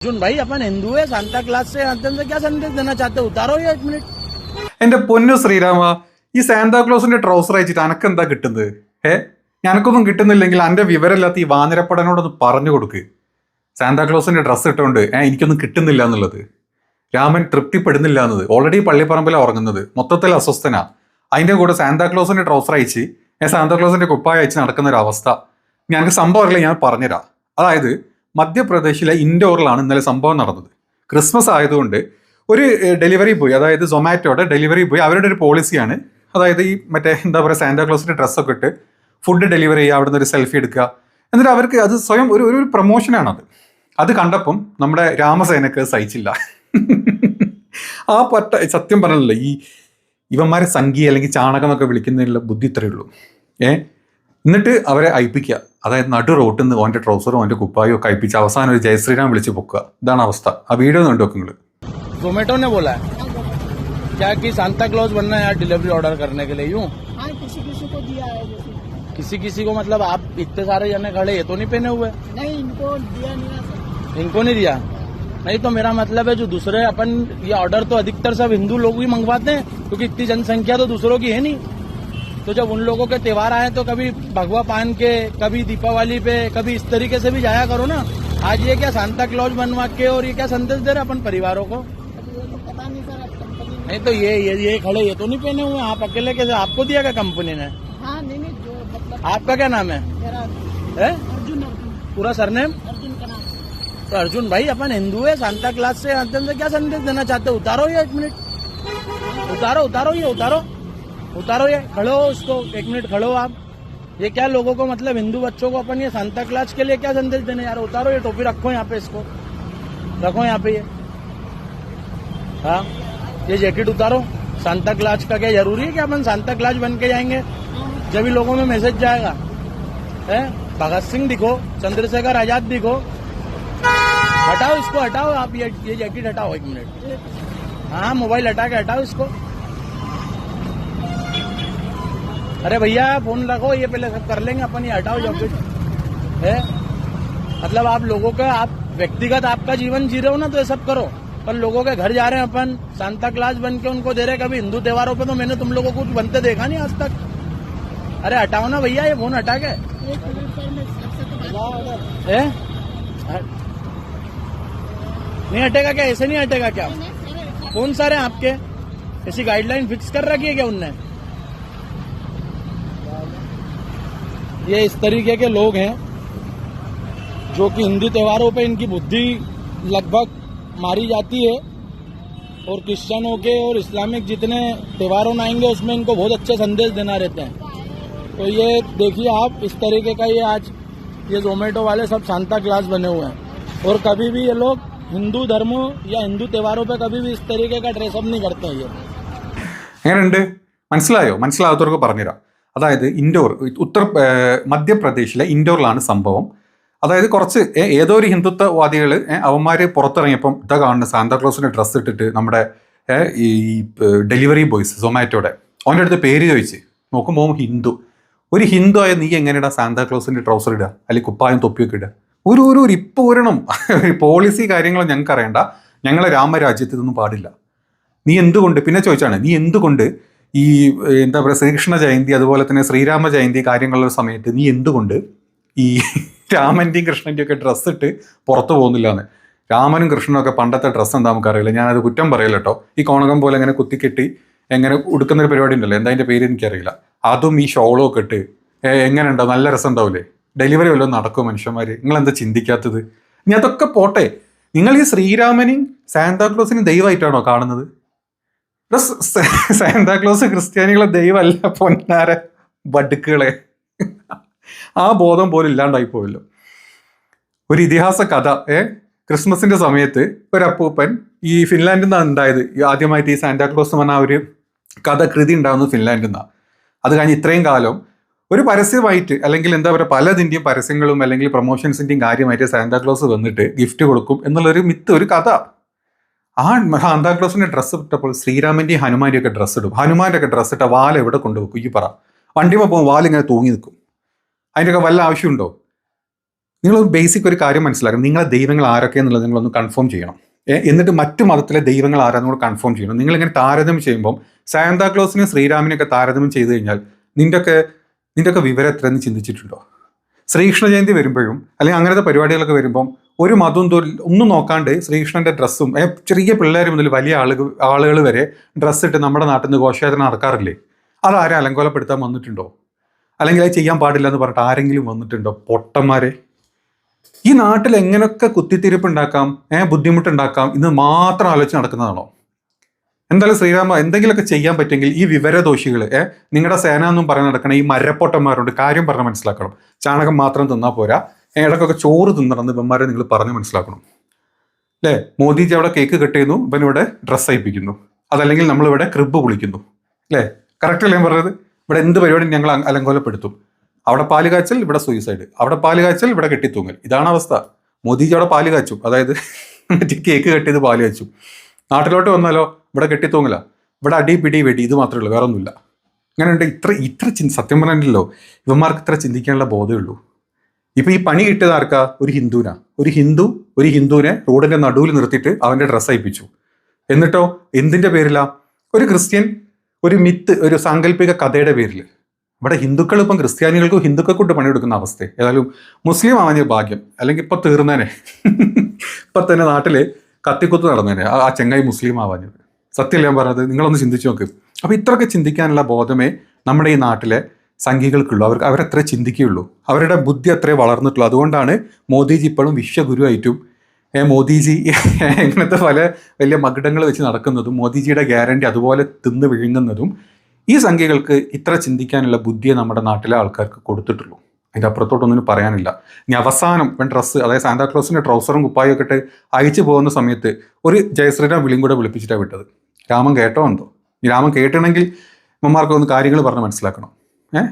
अर्जुन भाई अपन हिंदू है Santa Claus से अंत से क्या संदेश देना चाहते हो उतारो ये एक मिनट എന്റെ പൊന്നു ശ്രീരാമ ഈ സാന്താക്ലോസിന്റെ ട്രൗസർ അയച്ചിട്ട് അനക്കെന്താ കിട്ടുന്നത് ഏ ഞനക്കൊന്നും കിട്ടുന്നില്ലെങ്കിൽ എന്റെ വിവരമില്ലാത്ത ഈ വാനരപ്പടനോടൊന്ന് പറഞ്ഞു കൊടുക്ക് സാന്താക്ലോസിന്റെ ഡ്രസ്സ് ഇട്ടുകൊണ്ട് ഏ എനിക്കൊന്നും കിട്ടുന്നില്ല എന്നുള്ളത് രാമൻ തൃപ്തിപ്പെടുന്നില്ല എന്നത് ഓൾറെഡി പള്ളിപ്പറമ്പിലാണ് ഉറങ്ങുന്നത് മൊത്തത്തിൽ അസ്വസ്ഥനാ അതിന്റെ കൂടെ സാന്താക്ലോസിന്റെ ട്രൗസർ അയച്ച് ഏ സാന്താക്ലോസിന്റെ കുപ്പായ അയച്ച് നടക്കുന്ന ഒരു അവസ്ഥ ഞങ്ങൾക്ക് സംഭവം അറിയില്ല ഞാൻ പറഞ്ഞുതരാം അതായത് മധ്യപ്രദേശിലെ ഇൻഡോറിലാണ് ഇന്നലെ സംഭവം നടന്നത്. ക്രിസ്മസ് ആയതുകൊണ്ട് ഒരു ഡെലിവറി ബോയ് അതായത് സൊമാറ്റോയുടെ ഡെലിവറി ബോയ് അവരുടെ ഒരു പോളിസിയാണ്. അതായത് ഈ മറ്റേ എന്താ പറയുക സാന്താക്ലോസിന്റെ ഡ്രസ്സൊക്കെ ഇട്ട് ഫുഡ് ഡെലിവറി ചെയ്യുക അവിടുന്ന് ഒരു സെൽഫി എടുക്കുക. എന്നിട്ട് അവർക്ക് അത് സ്വയം ഒരു ഒരു പ്രൊമോഷനാണത്. അത് കണ്ടപ്പം നമ്മുടെ രാമസേനക്ക് സഹിച്ചില്ല. ആ പറ്റ സത്യം പറഞ്ഞല്ലോ ഈ ഇവന്മാരെ സംഖ്യ അല്ലെങ്കിൽ ചാണകം എന്നൊക്കെ വിളിക്കുന്നതിനുള്ള ബുദ്ധി ഇത്രയേ ഉള്ളൂ. ഏ? എന്നിട്ട് അവരെ അയപ്പിക്കുക അതായത് നടു റോട്ടിൽ നിന്ന് ഓൻ്റെ ട്രൗസറും ഓൻ്റെ കുപ്പായും ഒക്കെ അയപ്പിച്ച് അവസാനം ഒരു ജയശ്രീരാം വിളിച്ച് പൊക്കുക ഇതാണ് അവസ്ഥ ആ വീഡിയോ ഒന്ന് കണ്ടു നിങ്ങൾ जोमेटो ने बोला है क्या कि सांता क्लॉज बनना है यार डिलीवरी ऑर्डर करने के लिए यूं हाँ किसी किसी को दिया है जैसे किसी किसी को मतलब आप इतने सारे जने खड़े ये तो नहीं पहने हुए नहीं इनको दिया नहीं ना सर इनको नहीं दिया नहीं तो मेरा मतलब है जो दूसरे अपन ये ऑर्डर तो अधिकतर सब हिंदू लोग भी मंगवाते हैं क्योंकि इतनी जनसंख्या तो दूसरों की है नहीं तो जब उन लोगों के त्योहार आए तो कभी भगवा पान के कभी दीपावली पे कभी इस तरीके से भी जाया करो ना। आज ये क्या सांता क्लॉज बनवा के और ये क्या संदेश दे रहे अपन परिवारों को? तो नहीं तो ये ये ये खड़े ये तो नहीं पहने हुए आप अकेले कैसे आपको दिया क्या कंपनी ने? हाँ नहीं नहीं जो मतलब आपका क्या नाम है? है? अर्जुन अर्जुन। पूरा सरनेम? अर्जुन का नाम। तो अर्जुन भाई अपन हिंदू है सांता क्लास से अंत से क्या संदेश देना चाहते हो? उतारो ये एक मिनट। उतारो उतारो ये उतारो। उतारो ये, खड़ो हो उसको, एक मिनट खड़ो हो आप। ये क्या लोगों को मतलब हिंदू बच्चों को अपन ये सांता क्लास के लिए क्या संदेश देने? यार उतारो ये टोपी, रखो यहाँ पे इसको। रखो यहाँ पे ये। हाँ ये जैकेट उतारो। सांता क्लास का क्या, ज़रूरी है कि अपन सांता क्लास बन के जाएँगे? जब भी लोगों में मैसेज जाएगा। है? भगत सिंह दिखो, चंद्रशेखर आज़ाद दिखो। हटाओ इसको, हटाओ आप ये ये जैकेट हटाओ एक मिनट। हाँ मोबाइल हटा के हटाओ इसको। अरे भैया फ़ोन रखो ये पहले सब कर लेंगे अपन ये हटाओ जैकेट है। मतलब आप लोगों का आप व्यक्तिगत आपका जीवन जी रहे हो ना तो ये सब करो। पर लोगों के घर जा रहे हैं अपन सांता क्लास बन के उनको दे रहे कभी हिंदू त्योहारों पे तो मैंने तुम लोगों को कुछ बनते देखा नहीं आज तक। अरे हटाओ ना भैया ये फ़ोन हटा के। है? नहीं हटेगा क्या? ऐसे नहीं हटेगा क्या? नहीं, सर आपके। ऐसी गाइडलाइन फिक्स कर रखी है क्या उनने? ये इस तरीके के लोग हैं जो कि हिंदू त्योहारों पे इनकी बुद्धि लगभग मारी जाती है और क्रिश्चियनों के और इस्लामिक जितने त्योहारों में आएंगे उसमें इनको बहुत अच्छे संदेश देना रहते हैं तो ये देखिए आप इस तरीके का ये आज ये जोमेटो वाले सब सांता क्लास बने हुए हैं और कभी भी ये लोग हिंदू धर्म या हिंदू त्योहारों पे कभी भी इस तरीके का ड्रेसअप नहीं करते हैं ये എങ്ങനെയുണ്ട് മനസ്സിലായോ മനസ്സിലാകാത്തവർക്ക് പറഞ്ഞുതരാം അതായത് ഇൻഡോർ ഉത്തർ മധ്യപ്രദേശിലെ ഇൻഡോറിലാണ് സംഭവം. അതായത് കുറച്ച് ഏതോ ഒരു ഹിന്ദുത്വവാദികൾ അവന്മാർ പുറത്തിറങ്ങിയപ്പം ഇതാ കാണുന്ന സാന്താക്ലോസിന്റെ ഡ്രസ്സ് ഇട്ടിട്ട് നമ്മുടെ ഈ ഡെലിവറി ബോയ്സ് സൊമാറ്റോയുടെ അവന്റെ അടുത്ത് പേര് ചോദിച്ച് നോക്കുമ്പോൾ ഹിന്ദു. ഒരു ഹിന്ദു ആയ നീ എങ്ങനെയാണ് സാന്താക്ലോസിന്റെ ട്രൗസർ ഇടുക അല്ലെങ്കിൽ കുപ്പായം തൊപ്പിയൊക്കെ ഇടുക ഒരു ഒരു ഒരു ഇപ്പോൾ ഒരെണ്ണം. പോളിസി കാര്യങ്ങൾ ഞങ്ങൾക്ക് അറിയണ്ട ഞങ്ങളെ രാമരാജ്യത്ത് ഇതൊന്നും പാടില്ല. നീ എന്തുകൊണ്ട് പിന്നെ ചോദിച്ചാണ് നീ എന്തുകൊണ്ട് ഈ എന്താ പറയുക ശ്രീകൃഷ്ണ ജയന്തി അതുപോലെ തന്നെ ശ്രീരാമ ജയന്തി കാര്യങ്ങളുള്ള സമയത്ത് നീ എന്തുകൊണ്ട് ഈ രാമന്റെയും കൃഷ്ണന്റെയും ഒക്കെ ഡ്രസ്സ് ഇട്ട് പുറത്തു പോകുന്നില്ല എന്ന് രാമനും കൃഷ്ണനും ഒക്കെ പണ്ടത്തെ ഡ്രസ്സ് എന്താ നമുക്കറിയില്ല. ഞാനത് കുറ്റം പറയില്ല കേട്ടോ. ഈ കോണകം പോലെ അങ്ങനെ കുത്തിക്കെട്ടി എങ്ങനെ ഉടുക്കുന്ന ഒരു പരിപാടി ഉണ്ടല്ലോ. എന്താ അതിന്റെ പേര് എനിക്കറിയില്ല. അതും ഈ ഷോളും ഒക്കെ ഇട്ട് എങ്ങനെ ഉണ്ടാവും നല്ല രസം ഉണ്ടാവില്ലേ ഡെലിവറി വല്ലതും നടക്കും മനുഷ്യന്മാർ നിങ്ങൾ എന്താ ചിന്തിക്കാത്തത്? ഇനി അതൊക്കെ പോട്ടെ. നിങ്ങൾ ഈ ശ്രീരാമനെയും സാന്താക്ലോസിനെയും ദൈവമായിട്ടാണോ കാണുന്നത്? സാന്താക്ലോസ് ക്രിസ്ത്യാനികളെ ദൈവമല്ല പൊന്നാര. ബടുക്കുകളെ ആ ബോധം പോലും ഇല്ലാണ്ടായി പോയല്ലോ. ഒരു ഇതിഹാസ കഥ ഏ? ക്രിസ്മസിന്റെ സമയത്ത് ഒരു അപ്പൂപ്പൻ ഈ ഫിൻലാൻഡിൽ നിന്നാണ് ഉണ്ടായത്. ആദ്യമായിട്ട് ഈ സാന്റാക്ലോസ് എന്ന് പറഞ്ഞ ഒരു കഥ കൃതി ഉണ്ടാകുന്നത് ഫിൻലാൻഡിൽ നിന്നാണ് അത് കഴിഞ്ഞ് ഇത്രയും കാലം ഒരു പരസ്യമായിട്ട് അല്ലെങ്കിൽ എന്താ പറയുക പലതിന്റെയും പരസ്യങ്ങളും അല്ലെങ്കിൽ പ്രൊമോഷൻസിന്റെയും കാര്യമായിട്ട് സാന്താക്ലോസ് വന്നിട്ട് ഗിഫ്റ്റ് കൊടുക്കും എന്നുള്ളൊരു മിത്ത് ഒരു കഥ. ആ സാന്താക്ലോസിന്റെ ഡ്രസ്സ് ഇട്ടപ്പോൾ ശ്രീരാമന്റെയും ഹനുമാന്റെയും ഒക്കെ ഡ്രസ്സ് ഇടും. ഹനുമാന്റെ ഒക്കെ ഡ്രസ്സ് ഇട്ട വാല എവിടെ കൊണ്ടുവെക്കും ഈ പറ. വണ്ടിമ പോകുമ്പോൾ വാലിങ്ങനെ തൂങ്ങി നിൽക്കും. അതിന്റെയൊക്കെ വല്ല ആവശ്യമുണ്ടോ? നിങ്ങൾ ബേസിക് ഒരു കാര്യം മനസ്സിലാക്കണം. നിങ്ങളെ ദൈവങ്ങൾ ആരൊക്കെയെന്നുള്ളത് നിങ്ങളൊന്ന് കൺഫേം ചെയ്യണം. എന്നിട്ട് മറ്റു മതത്തിലെ ദൈവങ്ങൾ ആരാന്ന് കൂടെ കൺഫേം ചെയ്യണം. നിങ്ങൾ ഇങ്ങനെ താരതമ്യം ചെയ്യുമ്പോൾ സാന്താക്ലോസിനെയും ശ്രീരാമിനെയൊക്കെ താരതമ്യം ചെയ്ത് കഴിഞ്ഞാൽ നിന്റെയൊക്കെ നിന്റെയൊക്കെ വിവരം എത്രയെന്ന് ചിന്തിച്ചിട്ടുണ്ടോ? ശ്രീകൃഷ്ണ ജയന്തി വരുമ്പോഴും അല്ലെങ്കിൽ അങ്ങനത്തെ പരിപാടികളൊക്കെ വരുമ്പം ഒരു മതവും തൊഴിൽ ഒന്നും നോക്കാണ്ട് ശ്രീകൃഷ്ണന്റെ ഡ്രസ്സും ചെറിയ പിള്ളേർ മുതൽ വലിയ ആളുകൾ ആളുകൾ വരെ ഡ്രസ്സ് ഇട്ട് നമ്മുടെ നാട്ടിൽ നിന്ന് ഘോഷയാത്ര നടക്കാറില്ലേ? അതാരെ അലങ്കോലപ്പെടുത്താൻ വന്നിട്ടുണ്ടോ? അല്ലെങ്കിൽ അത് ചെയ്യാൻ പാടില്ല എന്ന് പറഞ്ഞിട്ട് ആരെങ്കിലും വന്നിട്ടുണ്ടോ പൊട്ടന്മാരെ? ഈ നാട്ടിൽ എങ്ങനെയൊക്കെ കുത്തിത്തിരിപ്പ് ഉണ്ടാക്കാം ഏഹ് ബുദ്ധിമുട്ടുണ്ടാക്കാം ഇന്ന് മാത്രം ആലോചിച്ച് നടക്കുന്നതാണോ? എന്തായാലും ശ്രീരാമ എന്തെങ്കിലുമൊക്കെ ചെയ്യാൻ പറ്റുമെങ്കിൽ ഈ വിവരദോഷികൾ ഏഹ് നിങ്ങളുടെ സേന എന്നും പറഞ്ഞ് നടക്കണ ഈ മരപ്പൊട്ടന്മാരുണ്ട് കാര്യം പറഞ്ഞ് മനസ്സിലാക്കണം. ചാണകം മാത്രം തിന്നാൽ പോരാ. ഇടക്കൊക്കെ ചോറ് തിന്നണമെന്ന് ഇവന്മാരെ നിങ്ങൾ പറഞ്ഞ് മനസ്സിലാക്കണം. അല്ലേ മോദിജി അവിടെ കേക്ക് കട്ട് ചെയ്യുന്നു ഇവിടെ ഡ്രസ്സ് അയപ്പിക്കുന്നു. അതല്ലെങ്കിൽ നമ്മളിവിടെ ക്രിബ് കുളിക്കുന്നു. അല്ലേ കറക്റ്റ് അല്ലേ പറഞ്ഞത്? ഇവിടെ എന്ത് പരിപാടി ഞങ്ങൾ അലങ്കോലപ്പെടുത്തും? അവിടെ പാൽ കാച്ചൽ ഇവിടെ സൂയിസൈഡ് അവിടെ പാൽ കാച്ചൽ ഇവിടെ കെട്ടിത്തൂങ്ങൽ. ഇതാണ് അവസ്ഥ. മോദിജി അവിടെ പാൽ കാച്ചു. അതായത് കേക്ക് കട്ട് ചെയ്ത് പാൽ കാച്ചും. നാട്ടിലോട്ട് വന്നാലോ? ഇവിടെ കെട്ടിത്തൂങ്ങല. ഇവിടെ അടി പിടി വെടി ഇത് മാത്രമേ ഉള്ളൂ വേറെ ഒന്നുമില്ല അങ്ങനെയുണ്ട് ഇത്ര ഇത്ര ചിന് സത്യം പറഞ്ഞില്ലല്ലോ. ഇവന്മാർക്ക് ഇത്ര ചിന്തിക്കാനുള്ള ബോധമേ ഉള്ളൂ. ഇപ്പൊ ഈ പണി കിട്ടിയത് ആർക്കാ? ഒരു ഹിന്ദുവിനാ. ഒരു ഹിന്ദു ഒരു ഹിന്ദുവിനെ റോഡിന്റെ നടുവിൽ നിർത്തിയിട്ട് അവന്റെ ഡ്രസ്സ് അയപ്പിച്ചു എന്നിട്ടോ? എന്തിന്റെ പേരിലാ? ഒരു ക്രിസ്ത്യൻ ഒരു മിത്ത് ഒരു സാങ്കല്പിക കഥയുടെ പേരിൽ ഇവിടെ ഹിന്ദുക്കൾ ഇപ്പം ക്രിസ്ത്യാനികൾക്കും ഹിന്ദുക്കൾക്കൊണ്ട് പണിയെടുക്കുന്ന അവസ്ഥ ഏതായാലും മുസ്ലിം ആവാൻ ഭാഗ്യം. അല്ലെങ്കിൽ ഇപ്പം തീർന്നേനെ. ഇപ്പം തന്നെ നാട്ടിൽ കത്തിക്കുത്ത് നടന്നേനെ. ആ ചെങ്ങായി മുസ്ലിം ആവാഞ്ഞത് സത്യമല്ല ഞാൻ പറഞ്ഞത്? നിങ്ങളൊന്ന് ചിന്തിച്ചു നോക്ക്. അപ്പോൾ ഇത്രയൊക്കെ ചിന്തിക്കാനുള്ള ബോധമേ നമ്മുടെ ഈ നാട്ടിലെ സംഘികൾക്കുള്ളൂ. അവർക്ക് അവരത്രേ ചിന്തിക്കുകയുള്ളൂ. അവരുടെ ബുദ്ധി അത്രേ വളർന്നിട്ടുള്ളൂ. അതുകൊണ്ടാണ് മോദിജി ഇപ്പോഴും വിശ്വഗുരുവായിട്ടും ഏ, മോദിജി ഇങ്ങനത്തെ പല വലിയ മകിടങ്ങൾ വെച്ച് നടക്കുന്നതും മോദിജിയുടെ ഗ്യാരണ്ടി അതുപോലെ തിന്ന് വിഴുങ്ങുന്നതും ഈ സംഖ്യകൾക്ക് ഇത്ര ചിന്തിക്കാനുള്ള ബുദ്ധിയെ നമ്മുടെ നാട്ടിലെ ആൾക്കാർക്ക് കൊടുത്തിട്ടുള്ളൂ. അതിന്റെ അപ്പുറത്തോട്ടൊന്നും പറയാനില്ല. ഇനി അവസാനം ഇവൻ ഡ്രസ്സ് അതായത് സാന്താക്ലോസിന്റെ ട്രൗസറും കുപ്പായും ഒക്കെ ഇട്ട് അയച്ചു പോകുന്ന സമയത്ത് ഒരു ജയശ്രീരാം വിളിയും കൂടെ വിളിപ്പിച്ചിട്ടാണ് വിട്ടത്. രാമൻ കേട്ടോ എന്തോ? രാമൻ കേട്ടണമെങ്കിൽ അമ്മമാർക്ക് ഒന്ന് കാര്യങ്ങൾ പറഞ്ഞ് മനസ്സിലാക്കണം. ഏഹ്